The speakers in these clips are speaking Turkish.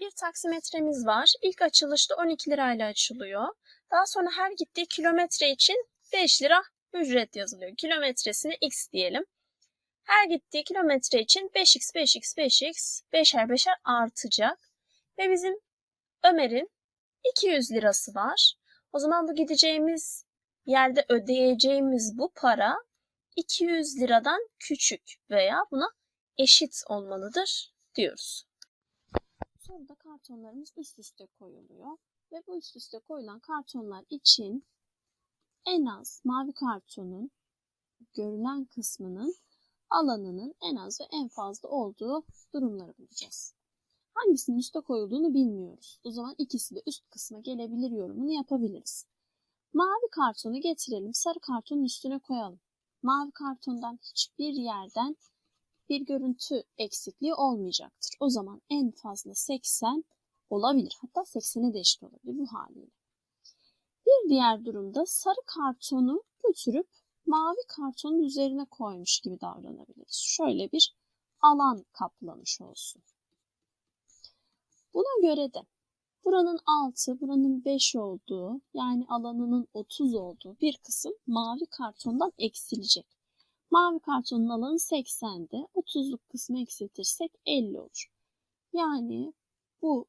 bir taksimetremiz var. İlk açılışta 12 lirayla açılıyor. Daha sonra her gittiği kilometre için 5 lira ücret yazılıyor. Kilometresine x diyelim. Her gittiği kilometre için 5x, 5x, 5x, 5'er 5'er artacak. Ve bizim Ömer'in 200 lirası var. O zaman bu gideceğimiz yerde ödeyeceğimiz bu para 200 liradan küçük veya buna eşit olmalıdır diyoruz. Sonra da kartonlarımız üst üste koyuluyor ve bu üst üste koyulan kartonlar için en az mavi kartonun görülen kısmının alanının en az ve en fazla olduğu durumları bulacağız. Hangisinin üste koyulduğunu bilmiyoruz. O zaman ikisi de üst kısma gelebilir yorumunu yapabiliriz. Mavi kartonu getirelim, sarı kartonun üstüne koyalım. Mavi kartondan hiçbir yerden bir görüntü eksikliği olmayacaktır. O zaman en fazla 80 olabilir. Hatta 80'e de eşit olabilir bu haliyle. Bir diğer durumda sarı kartonu götürüp mavi kartonun üzerine koymuş gibi davranabiliriz. Şöyle bir alan kaplamış olsun. Buna göre de buranın 6, buranın 5 olduğu yani alanının 30 olduğu bir kısım mavi kartondan eksilecek. Mavi kartonun alanı 80'de 30'luk kısmı eksiltirsek 50 olur. Yani bu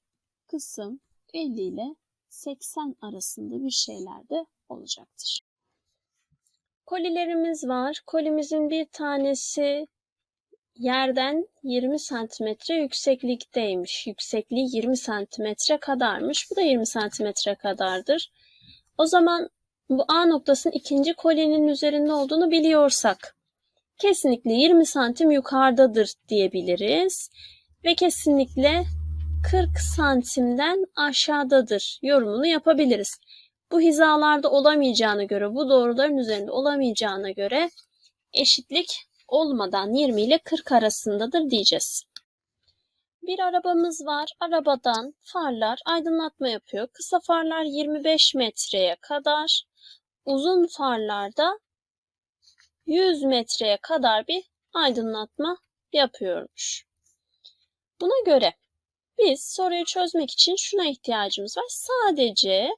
kısım 50 ile 80 arasında bir şeylerde olacaktır. Kolilerimiz var. Kolimizin bir tanesi yerden 20 santimetre yükseklikteymiş. Yüksekliği 20 santimetre kadarmış. Bu da 20 santimetre kadardır. O zaman bu A noktasının ikinci kolinin üzerinde olduğunu biliyorsak kesinlikle 20 santim yukarıdadır diyebiliriz. Ve kesinlikle 40 santimden aşağıdadır yorumunu yapabiliriz. Bu hizalarda olamayacağına göre, bu doğruların üzerinde olamayacağına göre eşitlik olmadan 20 ile 40 arasındadır diyeceğiz. Bir arabamız var. Arabadan farlar aydınlatma yapıyor. Kısa farlar 25 metreye kadar, uzun farlarda 100 metreye kadar bir aydınlatma yapıyormuş. Buna göre biz soruyu çözmek için şuna ihtiyacımız var. Sadece,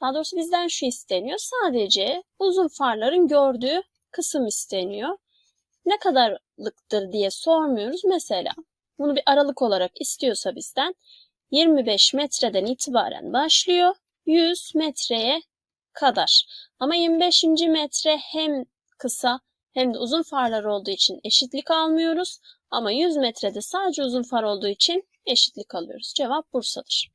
daha doğrusu bizden şu isteniyor. Sadece uzun farların gördüğü kısım isteniyor. Ne kadarlıktır diye sormuyoruz. Mesela bunu bir aralık olarak istiyorsa bizden 25 metreden itibaren başlıyor. 100 metreye kadar. Ama 25. metre hem kısa hem de uzun farlar olduğu için eşitlik almıyoruz. Ama 100 metrede sadece uzun far olduğu için eşitlik alıyoruz. Cevap Bursa'dır.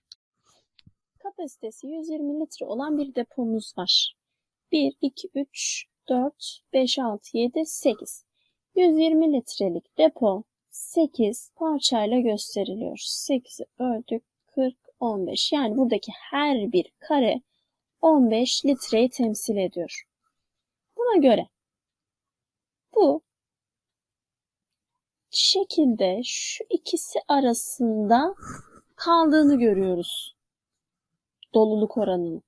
Kapasitesi 120 litre olan bir depomuz var. 1, 2, 3, 4, 5, 6, 7, 8. 120 litrelik depo 8 parçayla gösteriliyor. 8'i öldük 40, 15. Yani buradaki her bir kare 15 litreyi temsil ediyor. Buna göre bu şekilde şu ikisi arasında kaldığını görüyoruz. Doluluk oranının.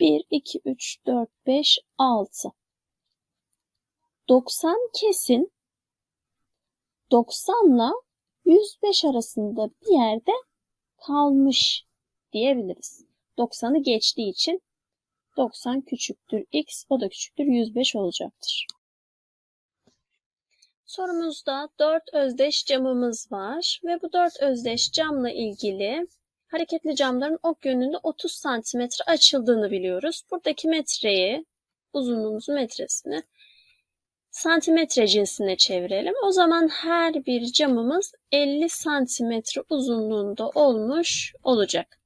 1, 2, 3, 4, 5, 6. 90 kesin 90 ile 105 arasında bir yerde kalmış diyebiliriz. 90'ı geçtiği için 90 küçüktür x, o da küçüktür 105 olacaktır. Sorumuzda 4 özdeş camımız var ve bu 4 özdeş camla ilgili hareketli camların ok yönünde 30 santimetre açıldığını biliyoruz. Buradaki metreyi, uzunluğumuzun metresini santimetre cinsine çevirelim. O zaman her bir camımız 50 santimetre uzunluğunda olmuş olacak.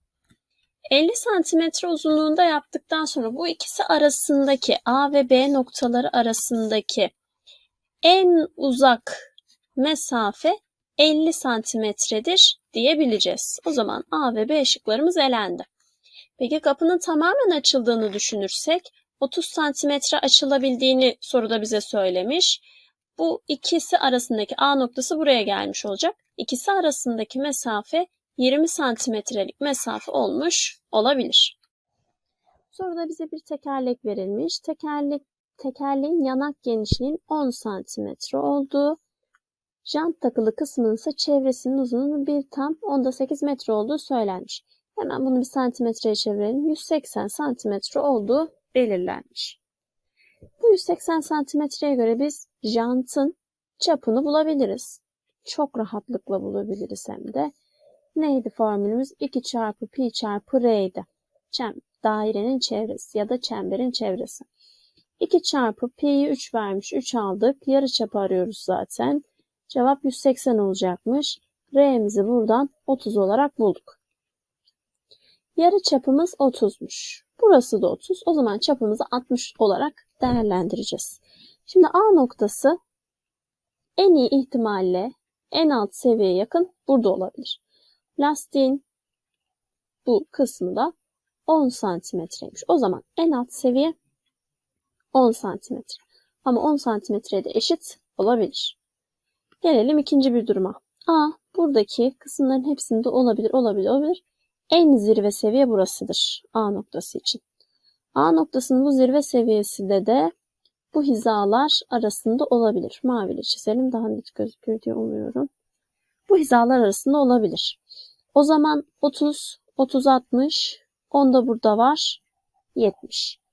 50 santimetre uzunluğunda yaptıktan sonra bu ikisi arasındaki A ve B noktaları arasındaki en uzak mesafe 50 santimetredir diyebileceğiz. O zaman A ve B şıklarımız elendi. Peki kapının tamamen açıldığını düşünürsek 30 santimetre açılabildiğini soruda bize söylemiş. Bu ikisi arasındaki A noktası buraya gelmiş olacak. İkisi arasındaki mesafe 20 santimetrelik mesafe olmuş olabilir. Soruda bize bir tekerlek verilmiş. Tekerlek tekerleğin yanak genişliğinin 10 santimetre olduğu, Jant takılı kısmının ise çevresinin uzunluğunun bir tam onda 8 metre olduğu söylenmiş. Hemen bunu bir santimetreye çevirelim. 180 santimetre olduğu belirlenmiş. Bu 180 santimetreye göre biz jantın çapını bulabiliriz. Çok rahatlıkla bulabiliriz hem de. Neydi formülümüz? 2 çarpı pi çarpı r'ydi. Çem, dairenin çevresi ya da çemberin çevresi. 2 çarpı pi'yi 3 vermiş. 3 aldık. Yarı çapı arıyoruz zaten. Cevap 180 olacakmış. R'mizi buradan 30 olarak bulduk. Yarı çapımız 30'muş. Burası da 30. O zaman çapımızı 60 olarak değerlendireceğiz. Şimdi A noktası en iyi ihtimalle en alt seviyeye yakın burada olabilir. Lastiğin bu kısmı da 10 santimetreymiş. O zaman en alt seviye 10 santimetre. Ama 10 santimetreye de eşit olabilir. Gelelim ikinci bir duruma. A buradaki kısımların hepsinde olabilir, olabilir, olabilir. En zirve seviye burasıdır A noktası için. A noktasının bu zirve seviyesinde de bu hizalar arasında olabilir. Maviyle çizelim daha net gözükür diye umuyorum. Bu hizalar arasında olabilir. O zaman 30, 30, 60, 10 da burada var, 70.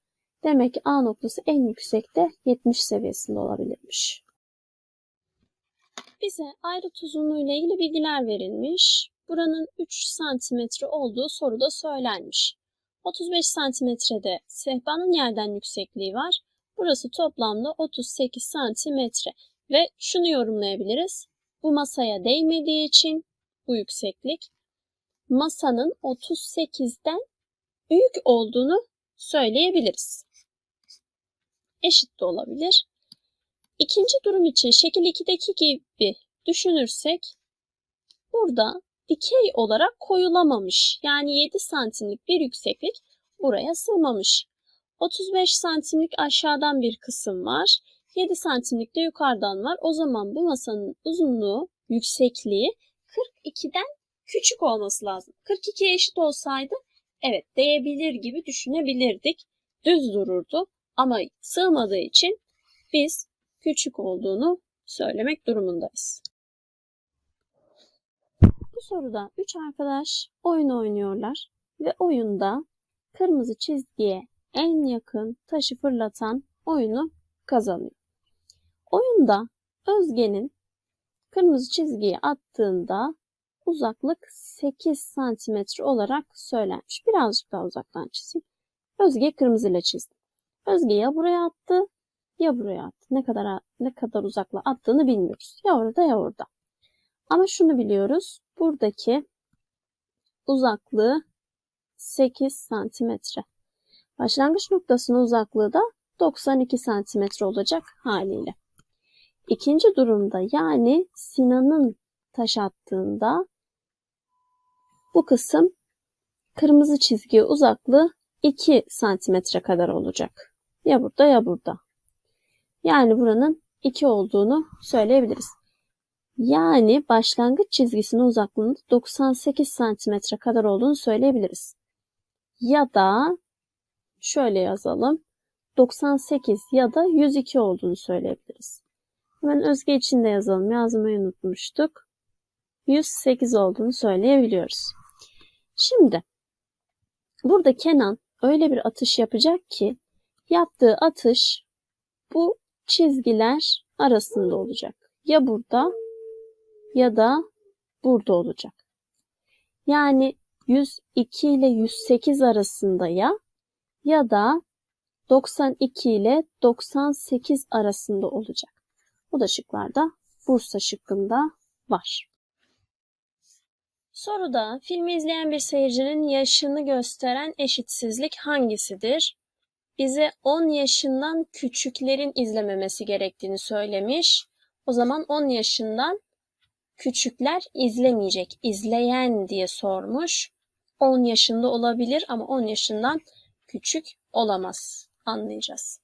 Demek ki A noktası en yüksekte 70 seviyesinde olabilirmiş. Bize ayrıt uzunluğu ile ilgili bilgiler verilmiş. Buranın 3 santimetre olduğu soruda söylenmiş. 35 santimetrede sehpanın yerden yüksekliği var. Burası toplamda 38 santimetre. Ve şunu yorumlayabiliriz. Bu masaya değmediği için bu yükseklik masanın 38'den büyük olduğunu söyleyebiliriz. Eşit de olabilir. İkinci durum için şekil 2'deki gibi düşünürsek burada dikey olarak koyulamamış. Yani 7 santimlik bir yükseklik buraya sığmamış. 35 santimlik aşağıdan bir kısım var. 7 santimlik de yukarıdan var. O zaman bu masanın uzunluğu, yüksekliği 42'den küçük olması lazım. 42'ye eşit olsaydı evet değebilir gibi düşünebilirdik. Düz dururdu ama sığmadığı için biz küçük olduğunu söylemek durumundayız. Bu soruda 3 arkadaş oyun oynuyorlar ve oyunda kırmızı çizgiye en yakın taşı fırlatan oyunu kazanıyor. Oyunda Özge'nin kırmızı çizgiyi attığında uzaklık 8 santimetre olarak söylenmiş. Birazcık daha uzaktan çizeyim. Özge kırmızıyla çizdi. Özge ya buraya attı ya buraya attı. Ne kadar ne kadar uzakla attığını bilmiyoruz. Ya orada ya orada. Ama şunu biliyoruz. Buradaki uzaklığı 8 santimetre. Başlangıç noktasının uzaklığı da 92 santimetre olacak haliyle. İkinci durumda yani Sinan'ın taş attığında bu kısım kırmızı çizgiye uzaklığı 2 santimetre kadar olacak. Ya burada ya burada. Yani buranın 2 olduğunu söyleyebiliriz. Yani başlangıç çizgisinin uzaklığının 98 santimetre kadar olduğunu söyleyebiliriz. Ya da şöyle yazalım. 98 ya da 102 olduğunu söyleyebiliriz. Hemen Özge için yazalım. Yazmayı unutmuştuk. 108 olduğunu söyleyebiliyoruz. Şimdi burada Kenan öyle bir atış yapacak ki yaptığı atış bu çizgiler arasında olacak. Ya burada ya da burada olacak. Yani 102 ile 108 arasında ya ya da 92 ile 98 arasında olacak. Bu da şıklarda Bursa şıkkında var. Soruda filmi izleyen bir seyircinin yaşını gösteren eşitsizlik hangisidir? Bize 10 yaşından küçüklerin izlememesi gerektiğini söylemiş. O zaman 10 yaşından küçükler izlemeyecek, izleyen diye sormuş. 10 yaşında olabilir ama 10 yaşından küçük olamaz. Anlayacağız.